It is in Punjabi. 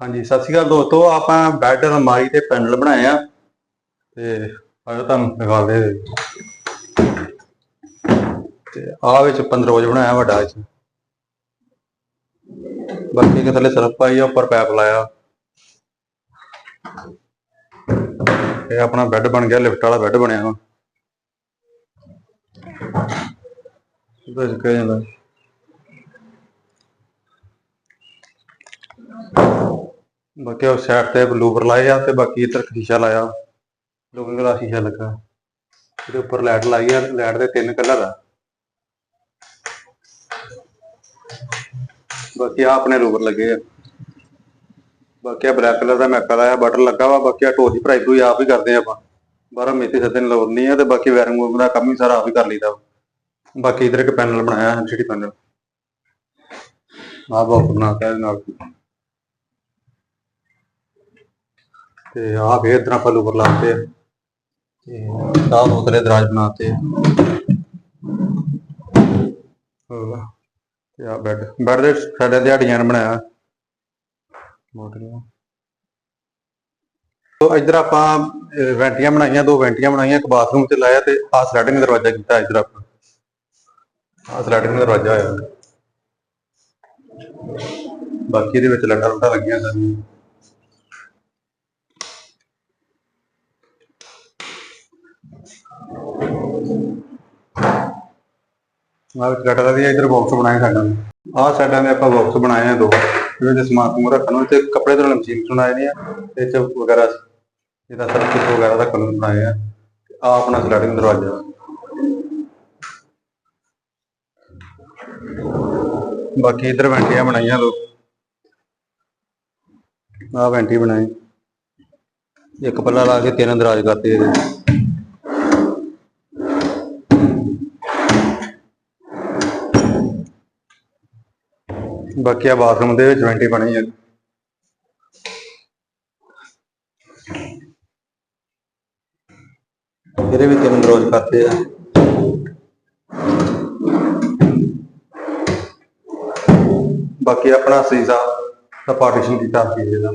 ਹਾਂਜੀ, ਸਤਿ ਸ਼੍ਰੀ ਅਕਾਲ ਦੋਸਤੋ, ਆਪਾਂ ਬੈੱਡ ਅਲਮਾਰੀ ਤੇ ਪੈਨਲ ਬਣਾਏ ਆ ਤੇ ਆਜੋ ਤੁਹਾਨੂੰ ਦਿਖਾਉਂਦੇ ਤੇ ਆਹ ਵਿੱਚ 15 ਰੋਜ਼ ਬਣਾਇਆ ਵੱਡਾ ਵਿੱਚ ਬਾਕੀ ਕਿ ਥੱਲੇ ਸਰਫ ਪਾਈ ਆ, ਉੱਪਰ ਪੈਪ ਲਾਇਆ। ਇਹ ਆਪਣਾ ਬੈੱਡ ਬਣ ਗਿਆ, ਲਿਫਟ ਵਾਲਾ ਬੈੱਡ ਬਣਿਆ ਵਾ। ਇਹਦੇ ਚ ਜਾਂਦਾ। ਬਾਕੀ ਉਹ ਸਾਈਡ ਤੇ ਬਲੂਬਰ ਲਾਏ ਆ ਤੇ ਬਾਕੀ ਇੱਧਰ ਸ਼ੀਸ਼ਾ ਲਾਇਆ। ਲੁਕਿੰਗ ਦਾ ਸ਼ੀਸ਼ਾ ਲੱਗਾ। ਇਹਦੇ ਉੱਪਰ ਲਾਈਟ ਲਾਈ ਆ, ਲਾਈਟ ਦੇ ਤਿੰਨ ਕਲਰ ਆ। ਬਾਕੀ ਆ ਆਪਣੇ ਲੂਬਰ ਲੱਗੇ ਆ। ਬਾਕੀ ਆ ਬਲੈਕ ਕਲਰ ਦਾ ਮੈਕਾ ਲਾਇਆ ਬਟਨ ਲੱਗਾ ਵਾ, ਬਾਕੀ ਆ ਢੋਲ ਭਰਾਈ ਭਰੂਈ ਆਪ ਹੀ ਕਰਦੇ ਆ ਆਪਾਂ। ਬਾਹਰੋਂ ਮੇਥੇ ਸੱਤੇ ਨੂੰ ਲੋੜ ਆ ਤੇ ਬਾਕੀ ਵਾਇਰਿੰਗ ਵੂਰਿੰਗ ਦਾ ਕੰਮ ਵੀ ਸਾਰਾ ਆਪ ਹੀ ਕਰ ਲਈਦਾ ਵਾ। ਬਾਕੀ ਇਧਰ ਇੱਕ ਪੈਨਲ ਬਣਾਇਆ ਐਲਸੀਡੀ ਪੈਨਲ ਆਹ ਬਹੁਤ ਬਣਾ ਕੇ ਨਾਲ। ਤੇ ਆਹ ਫੇਰ ਇਤਨਾ ਆਪਾਂ ਲੂਬਰ ਲਾਤੇ ਤੇ ਆਹ ਉਤਲੇ ਦਰਾਜ ਬਣਾਤੇ ਤੇ ਆ ਬੈੱਡ ਬੈੱਡ ਦੇ ਸਾਡੇ ਤੇ ਬਣਾਇਆ। ਮੋਟਰੀਆਂ ਤੋ ਇੱਧਰ ਆਪਾਂ ਵੈਂਟੀਆਂ ਬਣਾਈਆਂ, ਦੋ ਵੈਂਟੀਆਂ ਬਣਾਈਆਂ, ਇੱਕ ਬਾਥਰੂਮ ਚ ਲਾਇਆ ਤੇ ਆਹ ਸਲਾਈਡਿੰਗ ਦਰਵਾਜ਼ਾ ਕੀਤਾ ਇੱਧਰ ਆਪਾਂ। ਆਹ ਸਲਾਈਡਿੰਗ ਦਰਵਾਜ਼ਾ ਹੋਇਆ। ਬਾਕੀ ਇਹਦੇ ਵਿੱਚ ਲੰਡਾ ਲੁੱਟਾਂ ਲੱਗੀਆਂ ਸਾਰੀਆਂ। ਆਹ ਵਿੱਚ ਲੱਟਾਂ ਦੀ ਇੱਧਰ ਬਾਕਸ ਬਣਾਏ ਸਾਡਾ ਆਹ ਸਾਡਾ ਦੇ ਆਪਾਂ ਬਾਕਸ ਬਣਾਏ ਆ ਦੋ। ਇਹਦੇ ਸਮਾਨ ਸਮੂਨ ਰੱਖਣ ਨੂੰ। ਤੇ ਕੱਪੜੇ ਧੋਣ ਮਸ਼ੀਨ ਬਣਾਏ ਨੇ ਤੇ ਚ ਵਗੈਰਾ ਇਹਦਾ ਸਭ ਕੁਝ ਵਗੈਰਾ ਰੱਖਣ ਨੂੰ ਬਣਾਏ ਆ। ਆ ਆਪਣਾ ਸਲਾਈਡਿੰਗ ਦਰਵਾਜ਼ਾ। ਬਾਕੀ ਇਧਰ ਵੈਂਟੀਆਂ ਬਣਾਈਆਂ ਲੋ ਆ ਵੈਂਟੀ ਬਣਾਈ। ਇੱਕ ਪੱਲਾ ਲਾ ਕੇ ਤਿੰਨ ਦਰਾਜ ਕਰਤੇ ਇਹਦੇ। ਬਾਕੀ ਆ ਬਾਥਰੂਮ ਦੇ ਵਿੱਚ ਵੈਂਟੀ ਬਣੀ ਹੈ ਇਹਦੇ ਵੀ ਤਿੰਨ ਦਰਵਾਜ਼ੇ ਕਰਤੇ ਆ। ਬਾਕੀ ਆਪਣਾ ਸੀਜ਼ਾ ਦਾ ਪਾਰਟੀਸ਼ਨ ਕੀਤਾ ਸੀ ਇਹਦਾ।